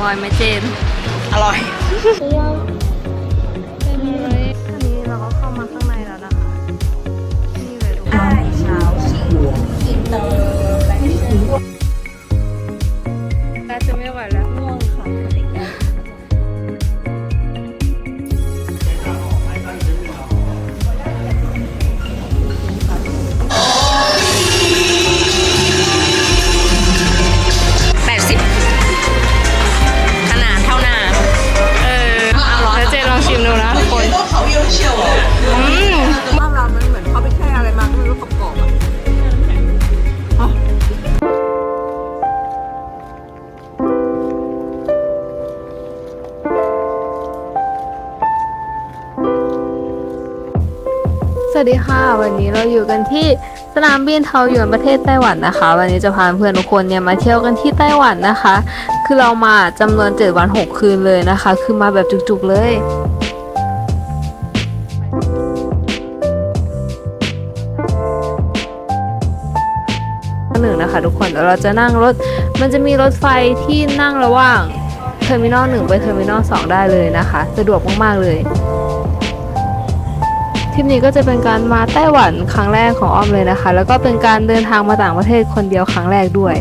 ร่อยไหมเจน อร่อย วัสดีค่ะ วันนี้เราอยู่กันที่สนามบินเทาหยวนประเทศไต้หวันนะคะ วันนี้จะพาเพื่อนทุกคนเนี่ยมาเที่ยวกันที่ไต้หวันนะคะ คือเรามาจำนวน7วัน 6 คืนเลยนะคะ คือมาแบบจุกๆเลยหนึ่งนะคะทุกคนเดี๋ยวเราจะนั่งรถ มันจะมีรถไฟที่นั่งระหว่างเทอร์มินอลหนึ่งไปเทอร์มินอลสองได้เลยนะคะ สะดวกมากๆเลย ทริปนี้ก็จะเป็นการมาไต้หวันครั้งแรกของอ้อมเลยนะคะ แล้วก็เป็นการเดินทางมาต่างประเทศคนเดียวครั้งแรกด้วย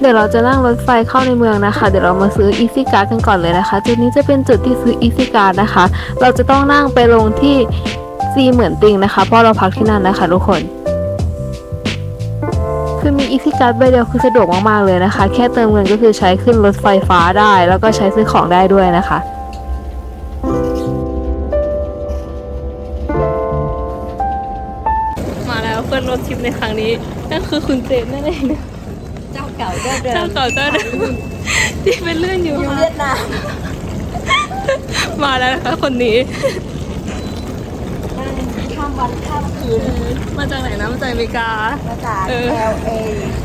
เดี๋ยวเราจะนั่งรถไฟเข้าในเมืองนะคะ เดี๋ยวเรามาซื้อ Easy Card กันก่อนเลยนะคะ จุดนี้จะเป็นจุดที่ซื้อ Easy Card นะคะ เราจะต้องนั่งไปลงที่ซีเหมือนติงนะคะ เพราะเราพักที่นั่นนะคะทุกคนคือมี Easy Card ใบเดียวคือสะดวกมากๆเลยนะคะ แค่เติมเงินก็คือใช้ขึ้นรถไฟฟ้าได้ แล้วก็ใช้ซื้อของได้ด้วยนะคะ ในครั้งนี้ นั่นคือคุณเจนนั่นเองเจ้าเก่าเจ้าเดิเจ้ามเก่าเจ้าเดิมที่เป็นเลื่อนอยู่อยู่มาเวียดนามมาแล้วนะคะคนนี้ข้ามวันข้ามคืนมาจากไหนนะมาจากอเมริกามาจากเออ LA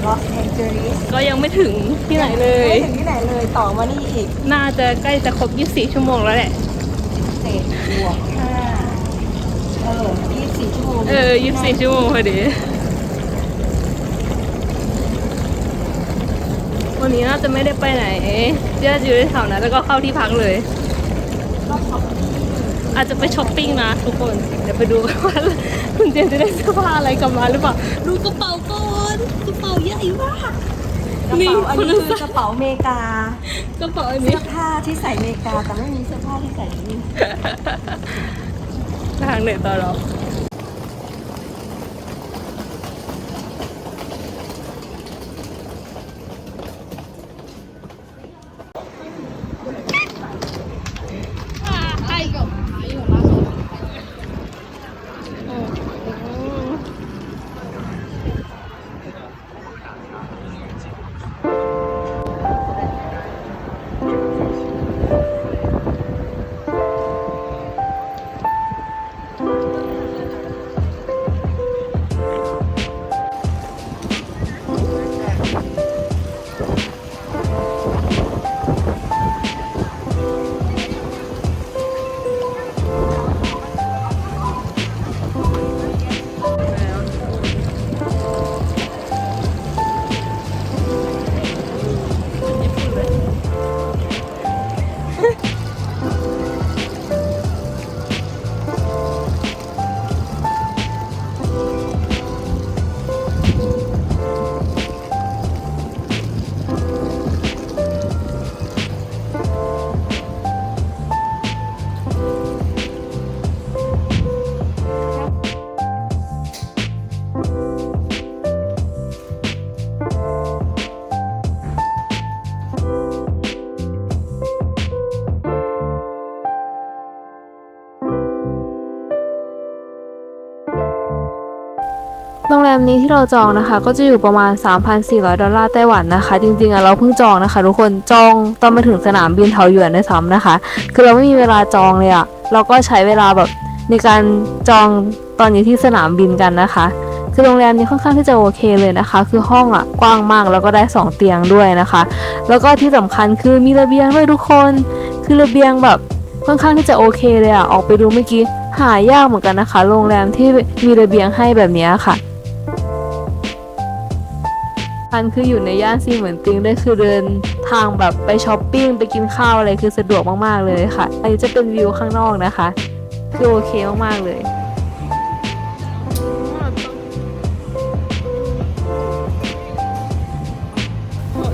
Los Angeles ก็ยังไม่ถึงที่ไหนเลยไม่ถึงที่ไหนเลยต่อมานี่อีก น่าจะใกล้จะครบ 24 ชั่วโมงแล้วแหละเศษบวกห้าเออยี่สิบสี่ชั่วโมง เออ 24 ชั่วโมงพอดี วันนี้น่าจะไม่ได้ไปไหนเจะอยู่แถวนั้นแล้วก็เข้าที่พักเลย อาจจะไปช้อปปิ้งนะทุกคน เดี๋ยวไปดูกันว่าคุณเจนจะได้เสื้อผ้าอะไรกลับมาหรือเปล่า ดูกระเป๋าก่อนกระเป๋าใหญ่มากกระนี่เป๋าอันคุณนี้รู้คืสึอกกระเป๋าอเมริกากระเป๋าอันเสื้นี้อผ้าที่ใส่อเมริกาแต่ไม่มีเสื้อผ้าที่ใส่ที่นี่ทางไหนต่อหรอ โรงแรมนี้ที่เราจองนะคะ ก็จะอยู่ประมาณ 3,400 ดอลลาร์ไต้หวันนะคะ จริงๆอะเราเพิ่งจองนะคะ ทุกคนจองตอนมาถึงสนามบินเทาหยวนด้วยซ้ำนะคะ คือเราไม่มีเวลาจองเลยอะเราก็ใช้เวลาแบบในการจองตอนอยู่ที่สนามบินกันนะคะ คือโรงแรมนี้ค่อนข้างที่จะโอเคเลยนะคะ คือห้องอะกว้างมากแล้วก็ได้ 2 เตียงด้วยนะคะ แล้วก็ที่สำคัญคือมีระเบียงด้วยทุกคน คือระเบียงแบบค่อนข้างที่จะโอเคเลยอะออกไปดูเมื่อกี้หายากเหมือนกันนะคะ โรงแรมที่มีระเบียงให้แบบเนี้ยค่ะ อันคืออยู่ในย่านซีเหมือนติงได้คือเดินทางแบบไปช้อปปิ้งไปกินข้าวอะไรคือสะดวกมากๆเลยค่ะ อันนี้จะเป็นวิวข้างนอกนะคะ คือโอเคมากๆเลย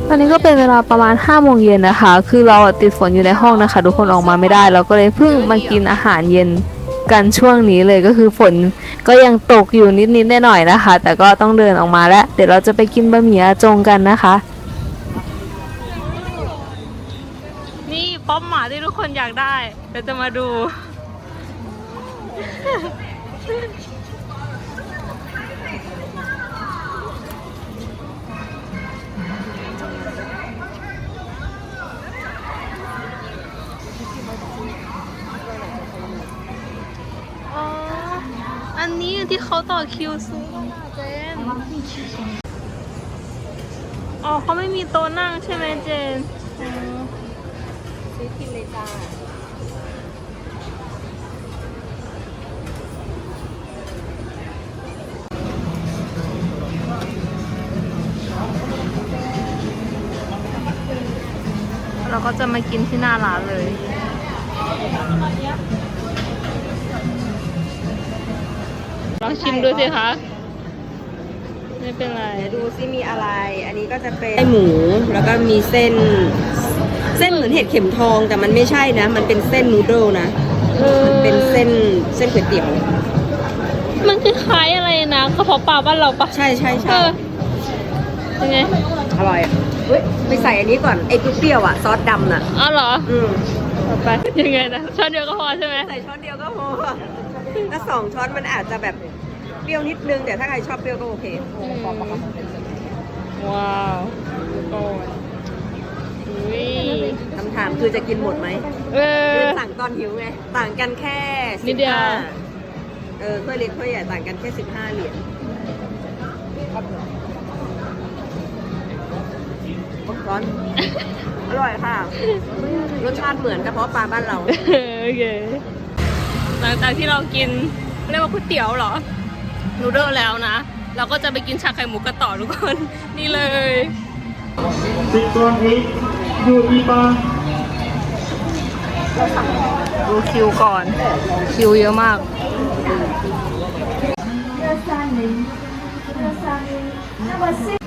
ตอนนี้ก็เป็นเวลาประมาณ5โมงเย็นนะคะ คือเราติดฝนอยู่ในห้องนะคะ ทุกคนออกมาไม่ได้ เราก็เลยเพิ่งมากินอาหารเย็น กันช่วงนี้เลยก็คือฝนก็ยังตกอยู่นิดๆหน่อยๆนะคะ แต่ก็ต้องเดินออกมาแล้ว เดี๋ยวเราจะไปกินบะหมี่อาจงกันนะคะ นี่ป๊อปหมาที่ทุกคนอยากได้เดี๋ยวจะมาดู อันนี้ที่เขาต่อคิวซื้อกันอะเจนอ๋อเขาไม่มีโต๊ะนั่งใช่ไหมเจนซื้อกินเลยจ้าเราก็จะมากินที่หน้าร้านเลย ชิมดูสิคะ ไม่เป็นไร เดี๋ยวดูซิมีอะไร อันนี้ก็จะเป็นไส้หมู แล้วก็มีเส้น เส้นเหมือนเห็ดเข็มทองแต่มันไม่ใช่นะ มันเป็นเส้นนูโดลนะ มันเป็นเส้นเส้นก๋วยเตี๋ยว มันคล้ายๆอะไรนะกระเพาะปลาบ้านเราปะใช่ใช่เอใช่อยังไง อร่อยอะเฮ้ยไปใส่อันนี้ก่อนไอ้เปรี้ยวๆอะซอสดำน่ะอ๋อเหรอ อืมเอาไปยังไงนะช้อนเดียวก็พอใช่ไหมใส่ช้อนเดียวก็พอถ้าสองช้อนมันอาจจะแบบ เปรี้ยวนิดนึง แต่ถ้าใครชอบเปรี้ยวก็โอเคอืมว้าวโอ้ยอุ้ยคำถามคือจะกินหมดไหมเอคืออสั่งตอนหิวไง ต่างกันแค่นิดเดียว15เออถ้วยเล็กถ้วยใหญ่ต่างกันแค่สิบห้าเหรียญโอ้ร้อน อร่อยค่ะ รสชาติเหมือนกระเพาะปลาบ้านเรา โอเค หลังจากที่เรากินเรียกว่าก๋วยเตี๋ยวเหรอ นูเดิลแล้วนะ เราก็จะไปกินชาไข่มุกกันต่อทุกคน นี่เลย618 2ดูคิวก่อน คิวเยอะมากนี่น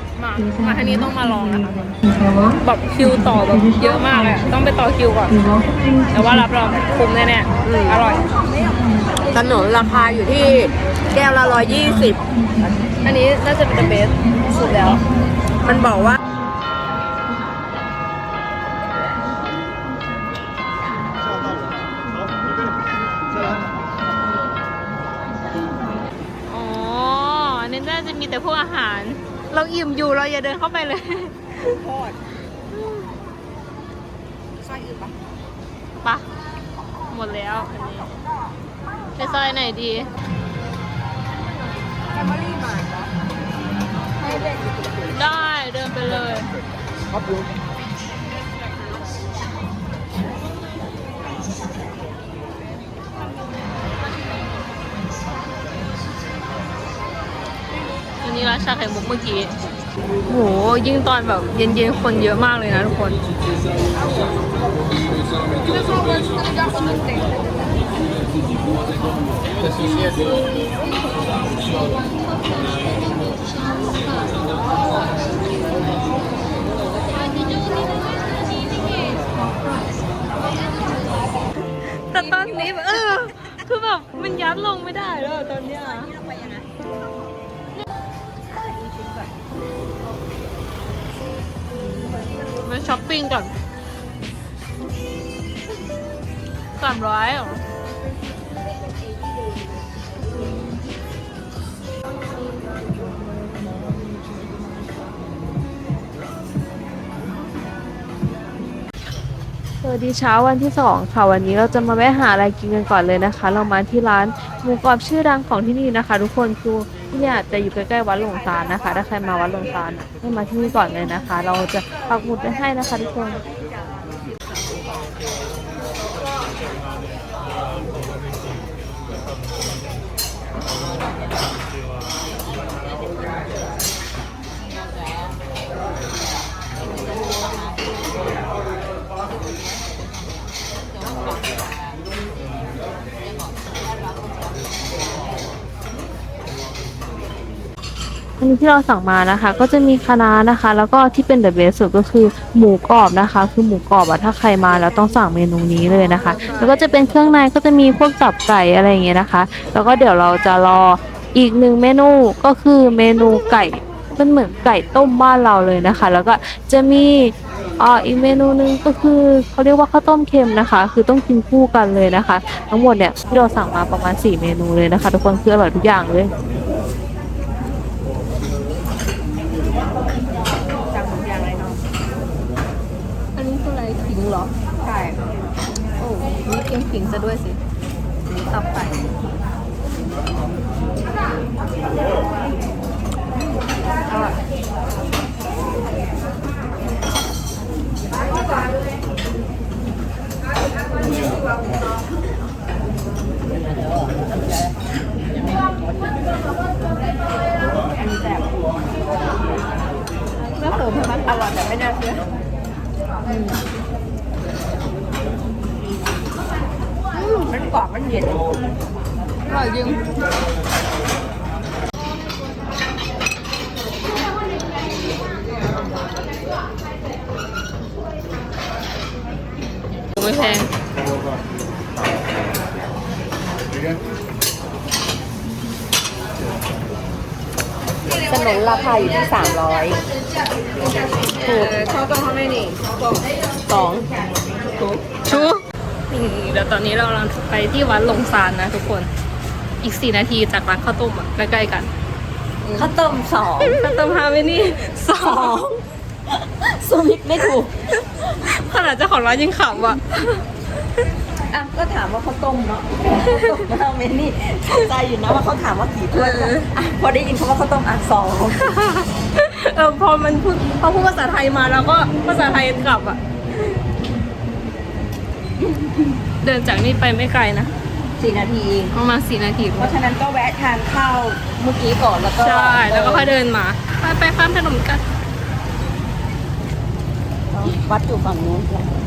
มา มาทางนี้ต้องมาลองนะคะแบบคิวต่อแบบเยอะมากเลยอะต้องไปต่อคิวก่อน แต่ว่ารับรองคุ้มแน่ๆอร่อยำถนนราคาอยู่ที่แก้วละร้อยยี่สิบอันนี้น่าจะเป็นเบสสุดแล้ว มันบอกว่า อิ่มอยู่เราอย่าเดินเข้าไปเลยทอดไส้อื่นปะปะหมดแล้วอันนี้ไปซอยไหนดีแคมเบอรี่มาเหรอได้เดินไปเลยอันนี้ร้าชาไข่มุกเมื่อกี้โหยิ่งตอนแบบเย็นๆคนเยอะมากเลยนะทุกคนแต่ตอนนี้แบบเออ คือแบบมันยัดลงไม่ได้แล้วตอนเนี้ย ไปช้อปปิ้งก่อนสามร้อยหรอสวัสดีเช้าวันที่2ค่ะวันนี้เราจะมาแวะหาอะไรกินกันก่อนเลยนะคะ เรามาที่ร้านหมูกรอบชื่อดังของที่นี่นะคะ ทุกคนคือ ที่เนี่ยจะอยู่ใกล้ๆวัดหลวงตาลนะคะ ถ้าใครมาวัดหลวงตาลให้มาที่นี่ก่อนเลยนะคะ เราจะปักหมุดไว้ให้นะคะทุกคน อันนี้ที่เราสั่งมานะคะ ก็จะมีคะน้านะคะ แล้วก็ที่เป็นเดอะเบสสุดก็คือหมูกรอบนะคะ คือหมูกรอบอะถ้าใครมาแล้วต้องสั่งเมนูนี้เลยนะคะ แล้วก็จะเป็นเครื่องในก็จะมีพวกตับไก่อะไรอย่างเงี้ยนะคะ แล้วก็เดี๋ยวเราจะรออีกหนึ่งเมนูก็คือเมนูไก่เป็นเหมือนไก่ต้มบ้านเราเลยนะคะ แล้วก็จะมีอ่าอีกเมนูหนึงก็คือเขาเรียกว่าข้าวต้มเค็มนะคะ คือต้องกินคู่กันเลยนะคะ ทั้งหมดเนี่ยที่เราสั่งมาประมาณ 4 เมนูเลยนะคะ ทุกคนคืออร่อยทุกอย่างเลย สั่งหมูย่างอะไรเนาะอันนี้คืออะไรขิงเหรอใช่โอ้ ผิงซะด้วยสิหมูตับไก่อร่อยอันนี้แบบเนื้อเติมให้มันอร่อยแต่ไม่น่าเชื่ออืมอืมมันกรอบมันเย็นอร่อยจริง ไม่แพง สนุนราคาอยู่ที่สามร้อย ถูกข้าวต้มเขาไม่นี่สองถูกชูนี่เดี๋ยวตอนนี้เรากำลังไปที่วัดลงซานนะทุกคน อีกสี่นาทีจากร้านข้าวต้มอะใกล้ๆกันข้าวต้มสองข้าวต้มฮาเวนี่สองสวิตไม่ถูกขนาดเจ้าของร้านยังขำอะอะก็ถามว่าข้าวต้มเนาะข้าวต้มมาเมนี่เข้าใจอยู่นะว่าเขาถามว่ากี่ถ้วยเอออะพอได้ยินคำว่าข้าวต้มอะสอง เออพอมันพูดพอพูดภาษาไทยมาแล้วก็ภาษาไทยกลับอะ เดินจากนี่ไปไม่ไกลนะสี่นาทีประมาณสี่นาที เพราะฉะนั้นก็แวะทานข้าวเมื่อกี้ก่อนแล้วก็ใช่ แล้วก็ค่อยเดินมา ไปไปข้ามถนนกัน วัดอยู่ฝั่งนู้น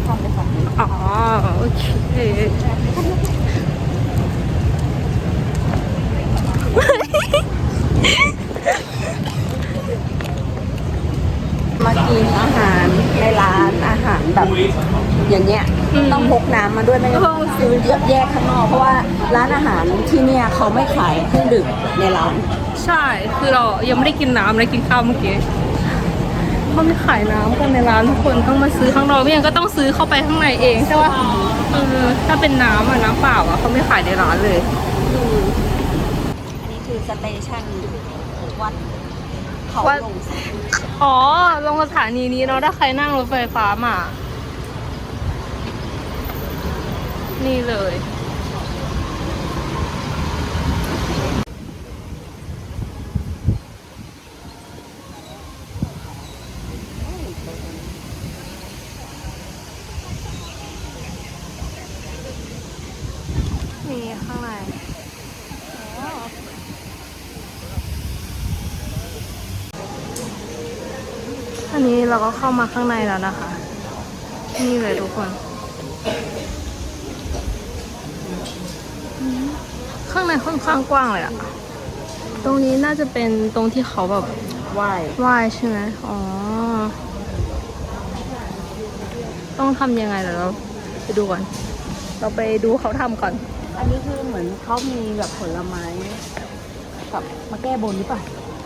ข้ามไปฝั่งนู้นอ๋อ โอเค มากินอาหารในร้านอาหารแบบ อย่างเงี้ยอืมต้องพกน้ำมาด้วยไม่งั้นเออซื้อแยกข้างนอก เพราะว่าร้านอาหารที่เนี่ยเขาไม่ขายเครื่องดื่มในร้าน ใช่ คือเรายังไม่ได้กินน้ำเลยกินข้าวเมื่อกี้เขาไม่ขายน้ำกันในร้านทุกคนต้องมาซื้อข้างนอกไม่งั้นก็ต้องซื้อเข้าไปข้างในเองใช่ป่ะเออถ้าเป็นน้ำอะน้ำเปล่าอะเขาไม่ขายในร้านเลยอันนี้คือสเตชันวัดเขาวัดลงแสงอ๋อลงสถานีนี้เนาะถ้าใครนั่งรถไฟฟ้ามา นี่เลย นี่ข้างในอ๋ออันนี้เราก็เข้ามาข้างในแล้วนะคะ นี่เลยทุกคนอืม ข้างในค่อนข้างกว้างเลยอะตรงนี้น่าจะเป็นตรงที่เขาแบบไหว้ไหว้ใช่ไหมอ๋อ ต้องทำยังไงเดี๋ยวเราไปดูก่อน เราไปดูเขาทำก่อน อันนี้คือเหมือนเขามีแบบผลไม้กับมาแก้บนหรือเปล่า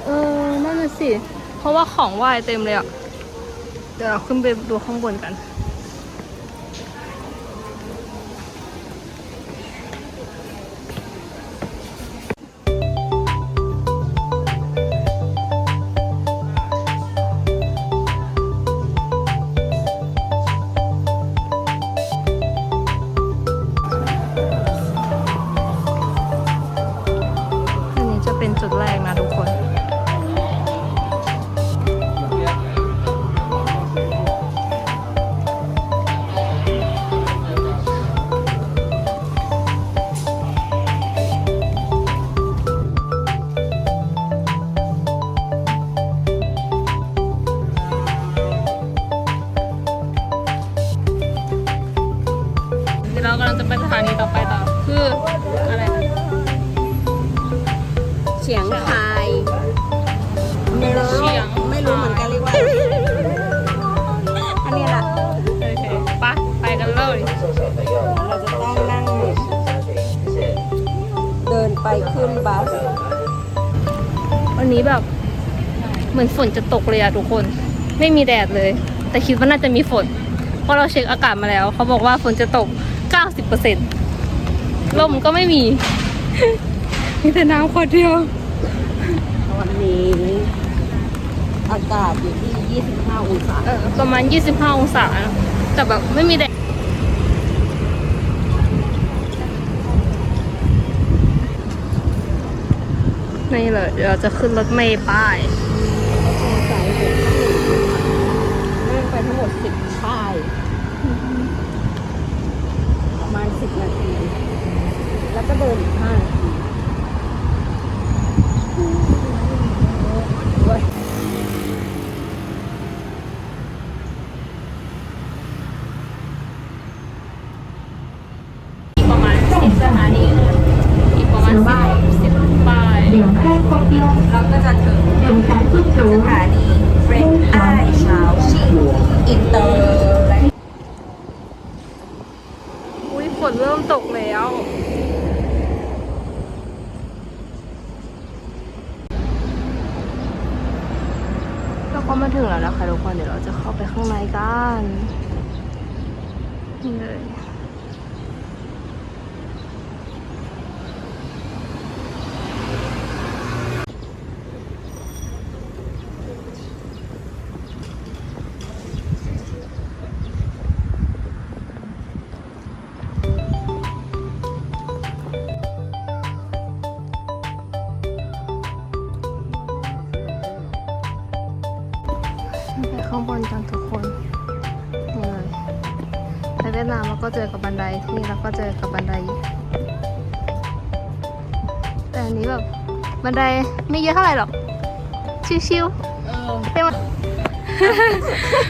เออ นั่นน่ะสิ เพราะว่าของไหว้เต็มเลยอะเดี๋ยวเราขึ้นไปดูข้างบนกันเป็น บัสวันนี้แบบ เหมือนฝนจะตกเลยอะทุกคน ไม่มีแดดเลย แต่คิดว่าน่าจะมีฝน เพราะเราเช็คอากาศมาแล้ว เขาบอกว่าฝนจะตก 90%ลมก็ไม่มี มีแต่น้ำขวดเดียววันนี้ อากาศอยู่ที่ 25 องศาเออประมาณ 25 องศานะแต่แบบไม่มีแด นี่เลยเราจะขึ้นรถเมล์ป้ายนั่งไปทั้งหมด10ป้าย ประมาณ10นาที แล้วก็เดินอีก5นาที ก็เจอกับบันไดที่นี่แล้วก็เจอกับบันได แต่อันนี้แบบบันไดไม่เยอะเท่าไหร่หรอก ชิวๆเป็นวัน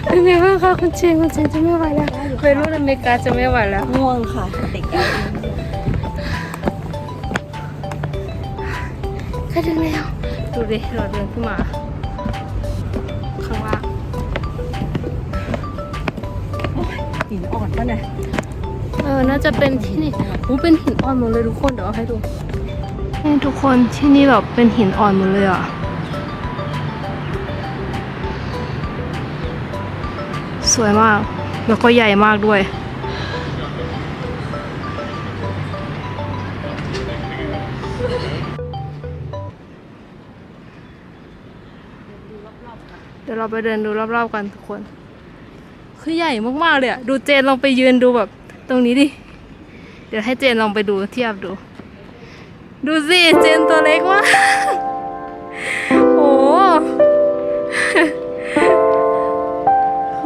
เป็นไงบ้างคะคุณเจนคุณเจนจะไม่ไหวแล้วไปรุ่นอเมริกาจะไม่ไหวแล้วง่วงค่ะติดแล้วใกล้ถึงแล้วดูดิเราเดินขึ้นมา ออน่าจะเป็นที่นี่อู้เป็นหินอ่อนหมดเลยทุกคน เดี๋ยวเอาให้ดูนี่ทุกคนที่นี่แบบเป็นหินอ่อนหมดเลยอะ สวยมาก แล้วก็ใหญ่มากด้วยเดี๋ยวเราไปเดินดูรอบๆกันทุกคน คือใหญ่มากๆเลยอะดูเจนลองไปยืนดูแบบ ตรงนี้ดิ เดี๋ยวให้เจนลองไปดูเทียบดู ดูสิเจนตัวเล็กมากโอ้โห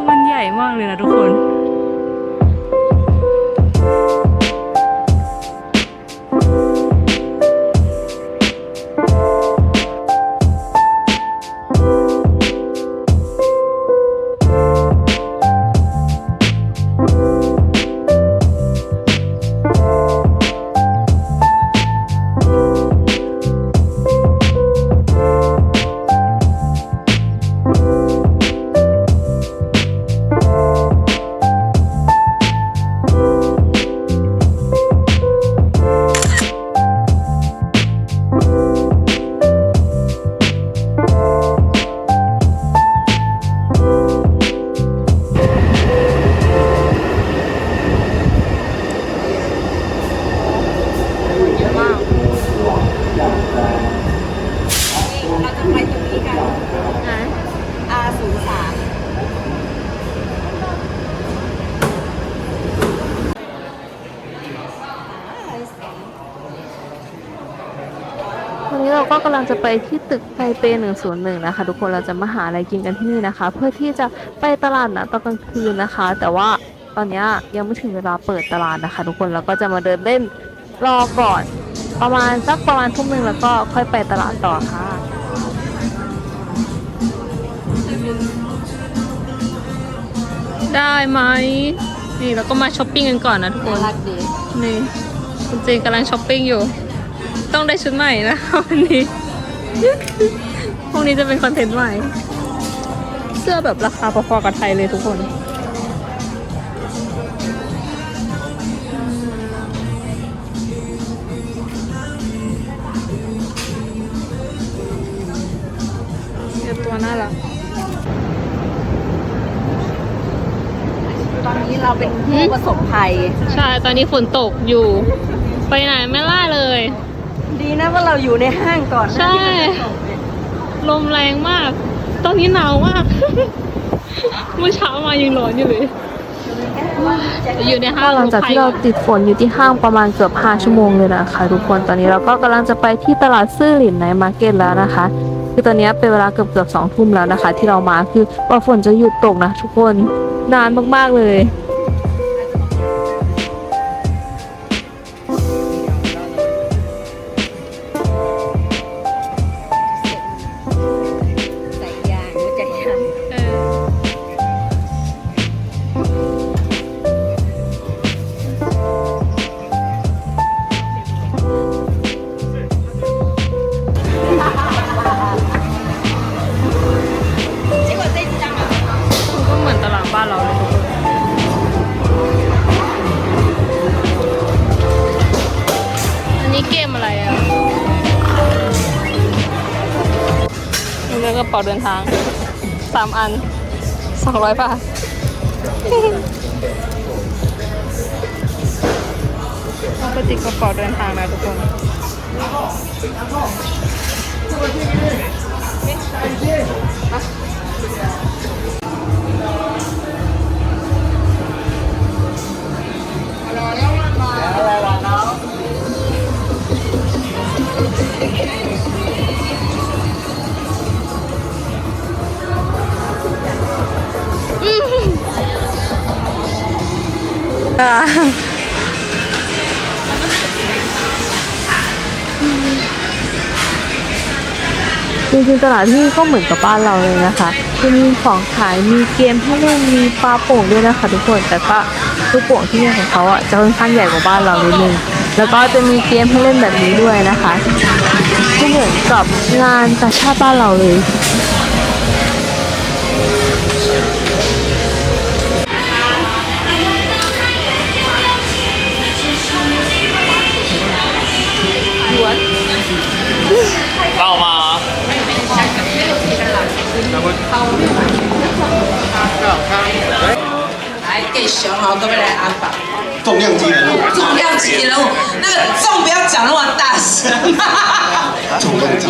มันใหญ่มากเลยนะทุกคน ไปที่ตึกไทเป101 นะคะ ทุกคนเราจะมาหาอะไรกินกันที่นี่นะคะ เพื่อที่จะไปตลาดนะตอนกลางคืนนะคะ แต่ว่าตอนเนี้ยยังไม่ถึงเวลาเปิดตลาดนะคะ ทุกคนเราก็จะมาเดินเล่นรอก่อน ประมาณสักประมาณทุ่มหนึ่งแล้วก็ค่อยไปตลาดต่อค่ะได้ไหมนี่เราก็มาช้อปปิ้งกันก่อนนะทุกคนรักดีนี่คุณจีนกำลังช้อปปิ้งอยู่ ต้องได้ชุดใหม่นะวันนี้ พรุ่งนี้จะเป็นคอนเทนต์ใหม่ เสื้อแบบราคาพอๆกับไทยเลยทุกคนเสื้อตัวน่ารักตอนนี้เราเป็นผู้ประสบภัย ใช่ ตอนนี้ฝนตกอยู่ ไปไหนไม่ล่าเลย ดีนะว่าเราอยู่ในห้างก่อนนะใช่ลมแรงมาก ตอนนี้หนาวมาก เมื่อเช้ามายังร้อนอยู่เลย อยู่ในห้างหลังจากที่เราติดฝนอยู่ที่ห้างประมาณเกือบ 5 ชั่วโมงเลยนะคะทุกคน ตอนนี้เราก็กำลังจะไปที่ตลาดซื่อหลินในมาร์เก็ตแล้วนะคะ คือตอนนี้เป็นเวลาเกือบเกือบสองทุ่มแล้วนะคะ ที่เรามาคือว่าฝนจะหยุดตกนะทุกคน นานมากๆเลย ป๋าเดินทางสามอันสองร้อยบาทเอาไปติดกระเป๋าเดินทางนะทุกคน จริงๆตลาดที่นี่ก็เหมือนกับบ้านเราเลยนะคะจะมีของขายมีเกมให้เล่นมีปลาโป่งด้วยนะคะทุกคนแต่ก็ลูกโป่งที่นี่ของเขาอะจะค่อนข้างใหญ่กว่าบ้านเรานิดนึงแล้วก็จะมีเกมให้เล่นแบบนี้ด้วยนะคะก็เหมือนกับงานกาชาติบ้านเราเลย 来给熊猫，各位来安保。重量级人物，重量级人物，那个重不要讲那么大声。重量级。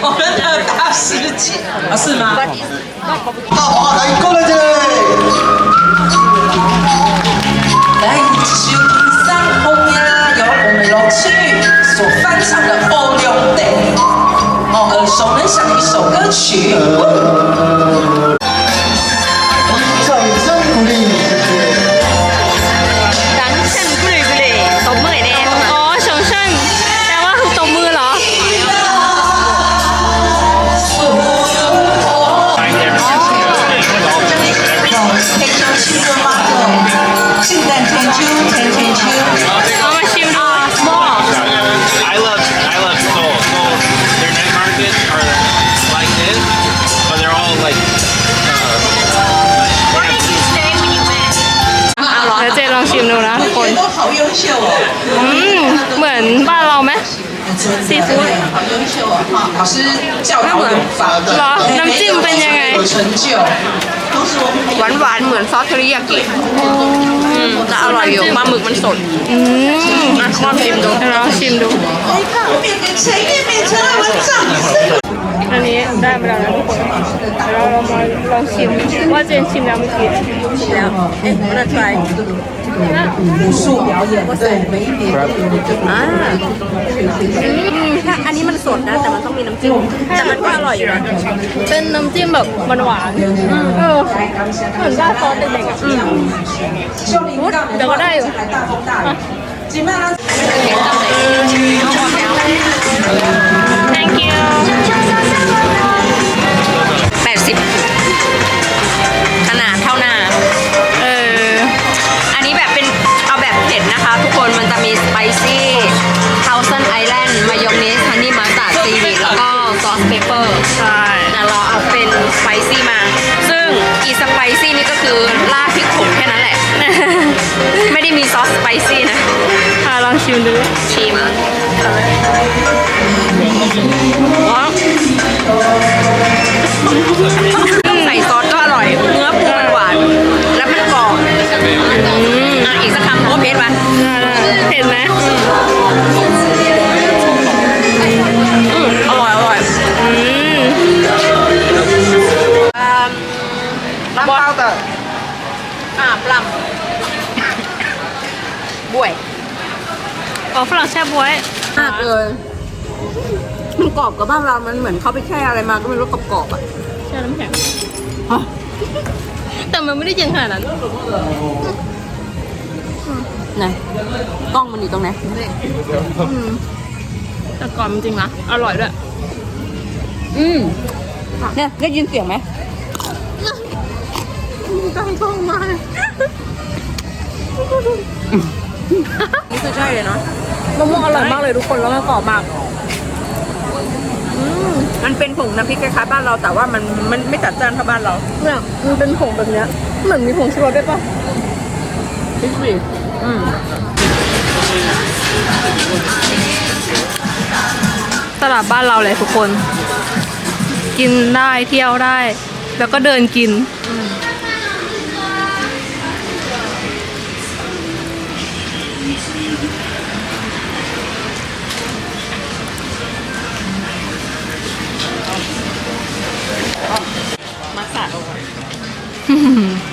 我们的大师姐啊，是吗？大华来过来，Chị. อืม เหมือนบ้านเราไหม ซีฟู้ด 好优秀哦，哈，老师教导有方， เหรอ น้ำจิ้มเป็นยังไง 有成就。同时我们 หวานหวานๆเหมือนซอสเทอริยากิจะอร่อยอยู่ปลาหมึกมันสด อืม อ่ะลองชิมดู เดี๋ยวลองชิมดู 来看，我们给陈一鸣陈二文掌声。 อันนี้ได้ านไปแล้วนะทุกคนเดี๋ยวเราลองมาลองชิมว่าเจนชิมแล้วเมื่อกี้ แล้วเอ๊ะเราทราย 武术表演对每一年都有这个 อ่าถ้าอันนี้มันสดนะ แต่มันต้องมีน้ำจิ้มแต่มันก็อร่อยอยู่นะ เป็นน้ำจิ้มแบบมันหวานๆเออเหมือนราดซอสเด็กๆอ่ะ 就临港的这个带有来大风 찜하는 Thank you. ชิมดูชิมว้าวใส่ซอสก็อร่อย เนื้อปูมันหวาน แล้วมันกรอบอืมอะอีกสักคำโอ้เพชรปะเห็นไหมอืมอร่อยอร่อยอืมอ่าลำเปล่าแต่ อ๋อฝรั่งแช่บวย มากเลย มันกรอบกับบ้านเรา มันเหมือนเขาไปแช่อะไรมาก็ไม่รู้กรอบๆอะแช่น้ำแข็ง แต่มันไม่ได้เย็นขนาดนั้น ไหนกล้องมันอยู่ตรงไหนแต่ก่อนจริงๆนะ อร่อยด้วย อืมเนี่ยได้ยินเสียงไหมตั้งกล้องมา นี่คือใช่เลยเนาะ มะม่วงอร่อยมากเลยทุกคนแล้วมันกรอบมากมันเป็นผงน้ำพริกคล้ายๆบ้านเราแต่ว่ามันมันไม่จัดจ้านเท่าบ้านเราเนี่ยมันเป็นผงแบบเนี้ยเหมือนมีผงชูรสด้วยปะพริกสิอืมตลาดบ้านเราเลยทุกคน กินได้เที่ยวได้ แล้วก็เดินกิน มัสตาร์ด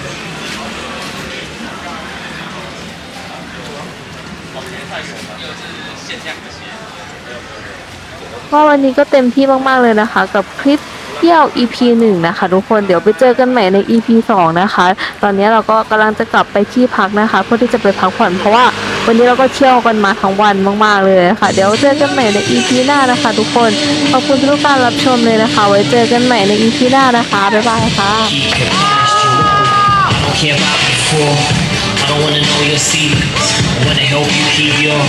ว่าวันนี้ก็เต็มที่มาก ๆ เลยนะคะ กับคลิปเที่ยว EP 1 นะคะ ทุกคนเดี๋ยวไปเจอกันใหม่ใน EP 2 นะคะ ตอนนี้เราก็กำลังจะกลับไปที่พักนะคะ เพื่อที่จะไปพักผ่อนเพราะว่า วันนี้เราก็เที่ยวกันมาทั้งวันมาก ๆ เลยค่ะ เดี๋ยวเจอกันใหม่ใน EP หน้านะคะ ทุกคน ขอบคุณทุกการรับชมเลยนะคะ ไว้เจอกันใหม่ใน EP หน้านะคะ บ๊ายบายค่ะ don't care about before. I don't wanna know your secrets. I wanna help you keep your